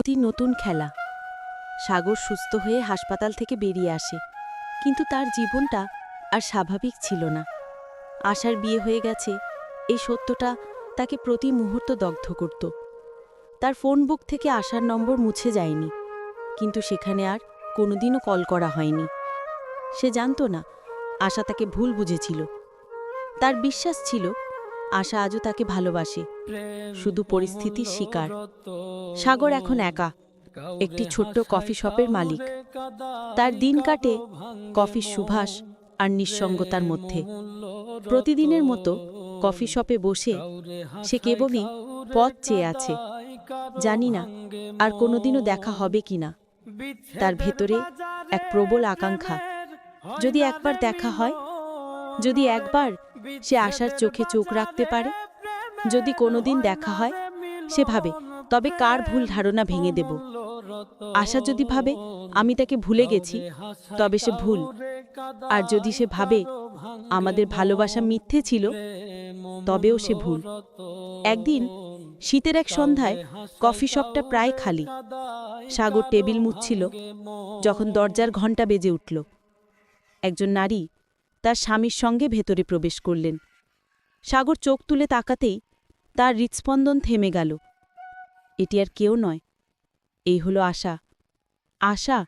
অতি নতুন খেলা। সাগর সুস্থ হয়ে হাসপাতাল থেকে বেরিয়ে আসে। কিন্তু তার জীবনটা আর স্বাভাবিক ছিল না। আশার বিয়ে হয়ে গেছে, এই সত্যটা তাকে প্রতি মুহূর্ত দগ্ধ করত। তার ফোন বুক থেকে আশার নম্বর মুছে যায়নি, কিন্তু সেখানে আর কোনোদিনও কল করা হয়নি। সে জানত না, আশা তাকে ভুল বুঝেছিল। তার বিশ্বাস ছিল আশা আজও তাকে ভালোবাসে। শুধু পরিস্থিতির শিকার। সাগর এখন একা। একটি ছোট্ট কফি শপের মালিক। তার দিন কাটে কফির সুভাষ আর নিঃসঙ্গতার মধ্যে। প্রতিদিনের মতো কফি শপে বসে সে কেবলই পথ চেয়ে আছে। জানি না আর কোনোদিনও দেখা হবে কি না। তার ভেতরে এক প্রবল আকাঙ্ক্ষা। যদি একবার দেখা হয় যদি একবার সে আশার চোখে চোখ রাখতে পারে, যদি কোনোদিন দেখা হয়, সে ভাবে, তবে কার ভুল ধারণা ভেঙে দেব? আশা যদি ভাবে, আমি তাকে ভুলে গেছি, তবে সে ভুল। আর যদি সে ভাবে, আমাদের ভালোবাসা মিথ্যে ছিল, তবেও সে ভুল। একদিন, শীতের এক সন্ধ্যায় কফি শপটা প্রায় খালি। সাগর টেবিল মুছছিল, যখন দরজার ঘণ্টা বেজে উঠল। একজন নারী তার স্বামীর সঙ্গে ভেতরে প্রবেশ করলেন। সাগর চোখ তুলে তাকাতেই তার হৃৎস্পন্দন থেমে গেল। এটি আর কেউ নয়, এই হলো আশা। আশা,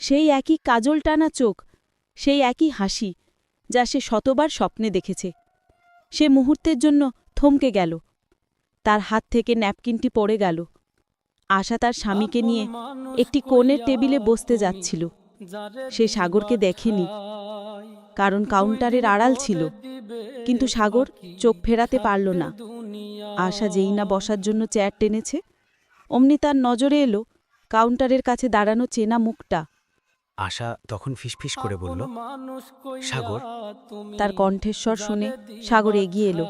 সেই একই কাজল টানা চোখ, সেই একই হাসি, যা সে শতবার স্বপ্নে দেখেছে। সে মুহূর্তের জন্য থমকে গেল। তার হাত থেকে ন্যাপকিনটি পড়ে গেল। আশা তার স্বামীকে নিয়ে একটি কোণের টেবিলে বসতে যাচ্ছিল। সে সাগরকে দেখেনি। কারণ কাউন্টারের আড়াল ছিল। কিন্তু সাগর চোখ ফেরাতে পারল না। আশা যেই না বসার জন্য চেয়ার টেনেছে অমনি তার নজরে এলো কাউন্টারের কাছে দাঁড়ানো চেনা মুখটা। আশা তখন ফিসফিস করে বলল সাগর? তার কণ্ঠেশ্বর শুনে সাগর এগিয়ে এলো।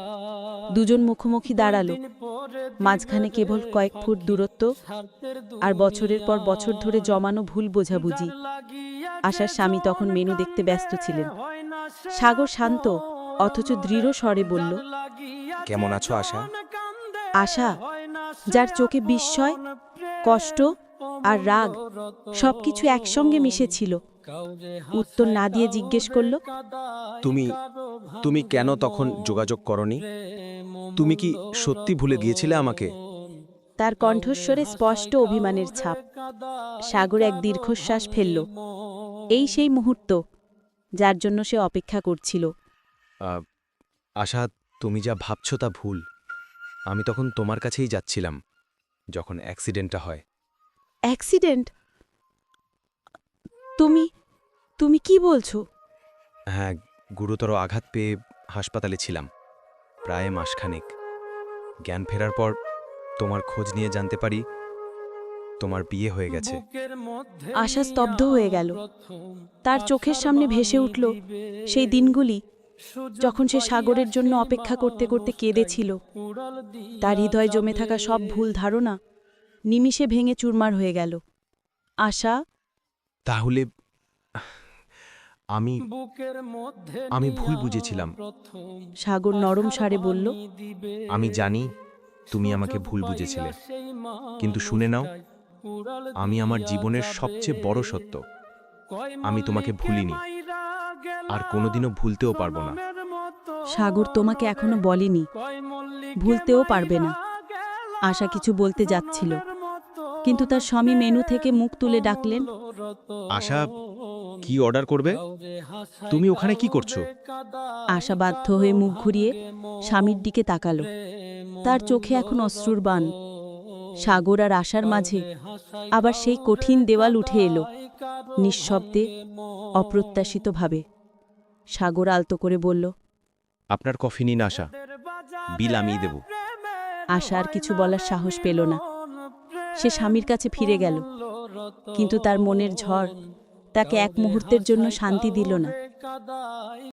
দুজন মুখোমুখি দাঁড়াল। মাঝখানে কেবল কয়েক ফুট দূরত্ব আর বছরের পর বছর ধরে জমানো ভুল বোঝাবুঝি। আশার স্বামী তখন মেনু দেখতে ব্যস্ত ছিলেন। সাগর শান্ত অথচ দৃঢ় স্বরে বলল কেমন আছো আশা? আশা যার চোখে বিস্ময় কষ্ট আর রাগ সবকিছু একসঙ্গে মিশেছিল। উত্তর না দিয়ে জিজ্ঞেস করল তুমি তুমি কেন তখন যোগাযোগ করনি? তুমি কি সত্যি ভুলে গিয়েছিলে আমাকে? তার কণ্ঠস্বরে স্পষ্ট অভিমানের ছাপ। সাগর এক দীর্ঘশ্বাস ফেলল। এই সেই মুহূর্ত যার জন্য সে অপেক্ষা করছিল। আশা তুমি যা ভাবছ তা ভুল। আমি তখন তোমার কাছেই যাচ্ছিলাম যখন অ্যাক্সিডেন্টটা হয়। অ্যাক্সিডেন্ট? তুমি তুমি কি বলছো? হ্যাঁ গুরুতর আঘাত পেয়ে হাসপাতালে ছিলাম প্রায় মাসখানেক। জ্ঞান ফেরার পর তোমার খোঁজ নিয়ে জানতে পারি তোমার বিয়ে হয়ে গেছে। আশা স্তব্ধ হয়ে গেল। তার চোখের সামনে ভেসে উঠল সেই দিনগুলি যখন সে সাগরের জন্য অপেক্ষা করতে করতে কেঁদেছিল। তার হৃদয় জমে থাকা সব ভুল ধারণা নিমিষে ভেঙে চুরমার হয়ে গেল। আশা? তাহলে আমি আমি ভুল বুঝেছিলাম। সাগর নরম সারে বলল আমি জানি তুমি আমাকে ভুল বুঝেছিলে। কিন্তু শুনে নাও আমি আমার জীবনের সবচেয়ে বড় সত্য। আমি তোমাকে ভুলিনি। আর কোনোদিনও ভুলতেও পারব না। সাগর তোমাকে এখনও বলেনি। ভুলতেও পারবে না। আশা কিছু বলতে যাচ্ছিল। কিন্তু তার স্বামী মেনু থেকে মুখ তুলে ডাকলেন আশা কি অর্ডার করবে? তুমি ওখানে কি করছ? আশা বাধ্য হয়ে মুখ ঘুরিয়ে স্বামীর দিকে তাকালো। তার চোখে এখন অশ্রুর বান। সাগর আর আশার মাঝে আবার সেই কঠিন দেওয়াল উঠে এলো নিঃশব্দে অপ্রত্যাশিতভাবে। সাগর আলতো করে বলল আপনার কফি নিন আশা। বিল আমিই দেব। আশা আর কিছু বলার সাহস পেল না। সে স্বামীর কাছে ফিরে গেল কিন্তু তার মনের ঝড় তাকে এক মুহূর্তের জন্য শান্তি দিল না।